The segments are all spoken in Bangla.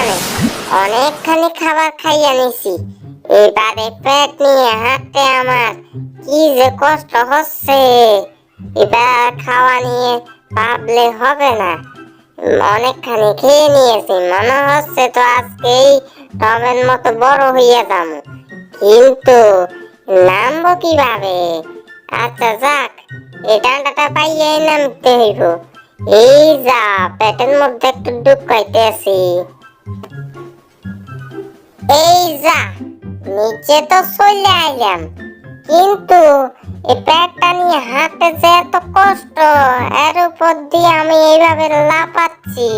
জানে অনেকখানি খাবার খাইয়া নিছি। এবারে পেট নিয়ে হাঁটতে আমার কি যে কষ্ট হচ্ছে। এবার খাওয়া নিয়ে ভাবলে হবে না। অনেকখানি খেয়ে নিয়েছি, মনে হচ্ছে তো আজকেই টমের মতো বড় হইয়া যাব। কিন্তু নামবো কীভাবে? আচ্ছা যাক এই ডান্ডাটা পাইয়াই নামতে হইব। এই যা, পেটের মধ্যে একটু ঢুকাইতেছি এই যা, নিচে তো চলে আইলাম। কিন্তু এই পেটটা নিয়ে হাঁটতে যে এত কষ্ট, এর উপর দিয়ে আমি এইভাবে লাফাচ্ছি।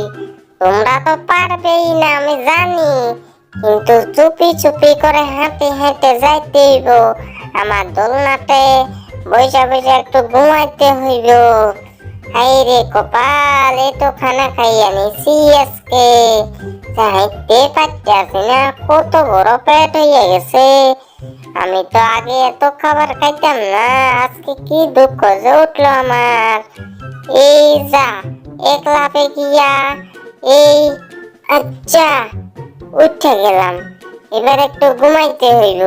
তোমরা তো পারবেই না, আমি জানি। কিন্তু চুপি চুপি করে হাঁটে হেঁটে যাইতে হইব। আমার দোলনাতে বৈশা বৈশা একটু ঘুমাইতে হইব। হাই রে কপাল এই তো খানা খাইয়া নিছি আজকে। যাইতে পারতেছি না কত বড় পেট হয়ে গেছে। আমি তো আগে এত খাবার খাইতাম না, আজকে কি দুঃখ যে উঠল আমার। এই যা, এক লাফে গিয়া এই আচ্ছা উঠে গেলাম। এবার একটু ঘুমাইতে হইব।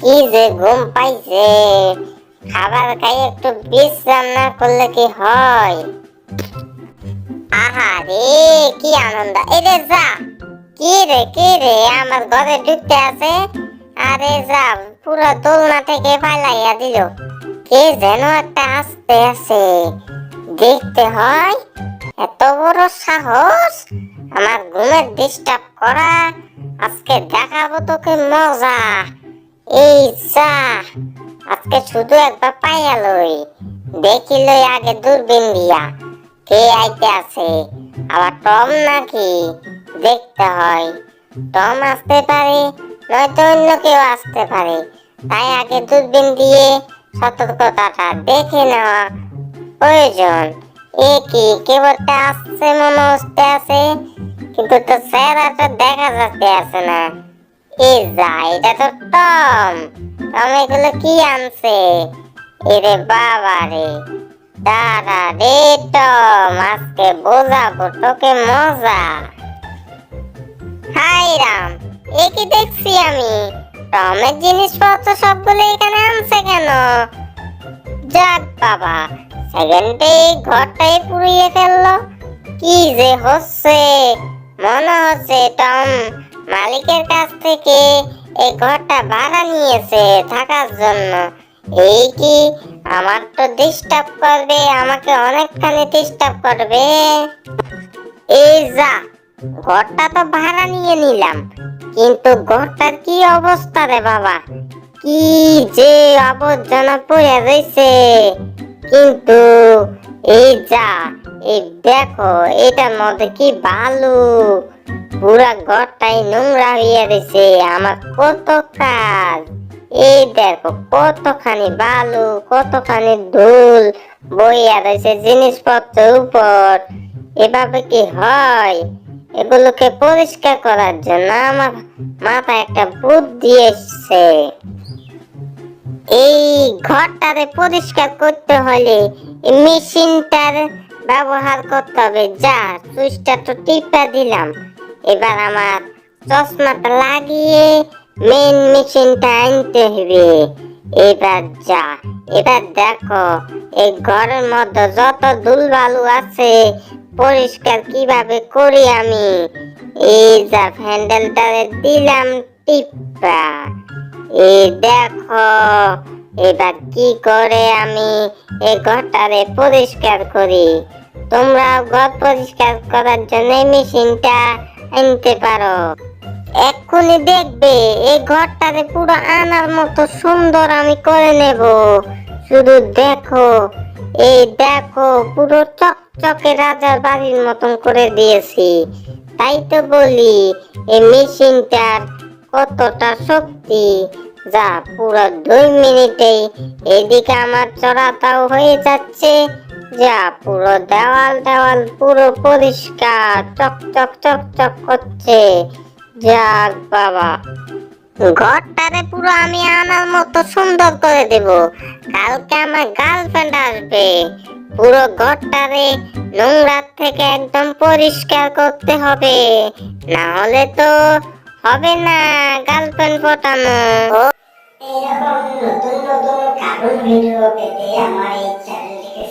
কি যে ঘুম পাইছে। খাবার খাই একটু বিশ্রাম না করলে কি হয়? আহা রে, কি আনন্দ। এই যা কি রে কি রে, আমার ঘরে ঢুকতে আছে। আরে যা, পুরো দোলনা থেকে পালাইয়া দিল। কে যেন একটা আসতে আছে। দেখতে হয়, এত বড় সাহস, আমার ঘুমের ডিস্টার্ব করা, আজকে দেখাবো তোকে মজা। এই যা, আজকে শুধু একবার পাইয়া লই দেখি লই আগে দূরবীন দিয়া। কে আইতে আছে? আবার টম নাকি? দেখতে হয়। টম আসতে পারে, নয়তো অন্য কেউ আসতে পারে। তাই আগে দূরবীন দিয়ে সতর্কতাটা দেখে নেওয়া প্রয়োজন। এ কি, কেবলটা আসছে মনে হচ্ছে আছে? কিন্তু তো চেহারাটা দেখা যাচ্ছে আছে না। এ যা, এটা তো টম। টম এগুলো কি আনছে? এরে বাবা রে দাদা রে টম বোঝাবো, তোকে মজা। হাই রাম, এ কি দেখছি আমি? টমের জিনিসপত্র সবগুলো এখানে আনছে কেন? যাক বাবা, সেকেন্ডে ঘরটাই পুড়িয়ে ফেলল। কি যে হচ্ছে? মনে হচ্ছে টম মালিকের কাছ থেকে এই ঘরটা ভাড়া নিয়েছে থাকার জন্য। এই কি আমার তো ডিস্টার্ব করবে, আমাকে অনেকখানি ডিস্টার্ব করবে। এই যা, ঘরটা তো ভাড়া নিয়ে নিলাম, কিন্তু ঘরটার কি অবস্থা রে বাবা? কি যে আবর্জনা পড়ে রয়েছে। কিন্তু এই যা, এই দেখো, এটার মধ্যে কি বালু? পুরা ঘরটাই নোংরা হয়ে রয়েছে, আমার কত কাজ। এই দেখো, কতখানি বালু, কতখানি ধুল বইয়া রয়েছে জিনিসপত্রের উপর। এভাবে কি হয়? এগুলোকে পরিষ্কার করার জন্য আমার মাথায় একটা বুদ্ধি এসছে। এই ঘরটারে পরিষ্কার করতে হলে মেশিনটার ব্যবহার করতে হবে। যা, সুইচটা তো টিপা দিলাম। এবার আমার চশমাটা লাগিয়ে মেন মেশিনটা আনতে হবে এবার যা। এবার দেখো, এই ঘরের মধ্যে যত ধুলবালু আছে, পরিষ্কার কীভাবে করি আমি? এই যা হ্যান্ডেলটারে দিলাম টিপা এই দেখো, এবার কি করে আমি এই ঘরটারে পরিষ্কার করি? তোমরা ঘর পরিষ্কার করার জন্য মেশিনটা আনতে পারো। এক্ষুনি দেখবে, এই ঘরটারে পুরো আনার মতো সুন্দর আমি করে নেব। শুধু দেখো, এই দেখো, পুরো চকচকে রাজার বাড়ির মতন করে দিয়েছি। তাই তো বলি, এই মেশিনটার কতটা শক্তি, যা পুরো দুই মিনিটেই এদিকে আমার চড়াতাও হয়ে যাচ্ছে, যা পুরো দেওয়াল দেওয়াল পুরো পরিষ্কার, চকচক চক চক চক করছে। যাক বাবা। ঘরটারে পুরো আমি আনার মতো সুন্দর করে দেব। কালকে আমার গার্লফ্রেন্ড আসবে। পুরো ঘরটারে নোংরার থেকে একদম পরিষ্কার করতে হবে। না হলে তো হবে না গার্লফ্রেন্ড পটানো।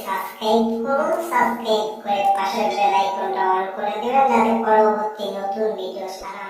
সাবস্ক্রাইব করুন। সাবস্ক্রাইব করে পাশের বেল আইকনটা অন করে যাতে পরবর্তী নতুন ভিডিও সারা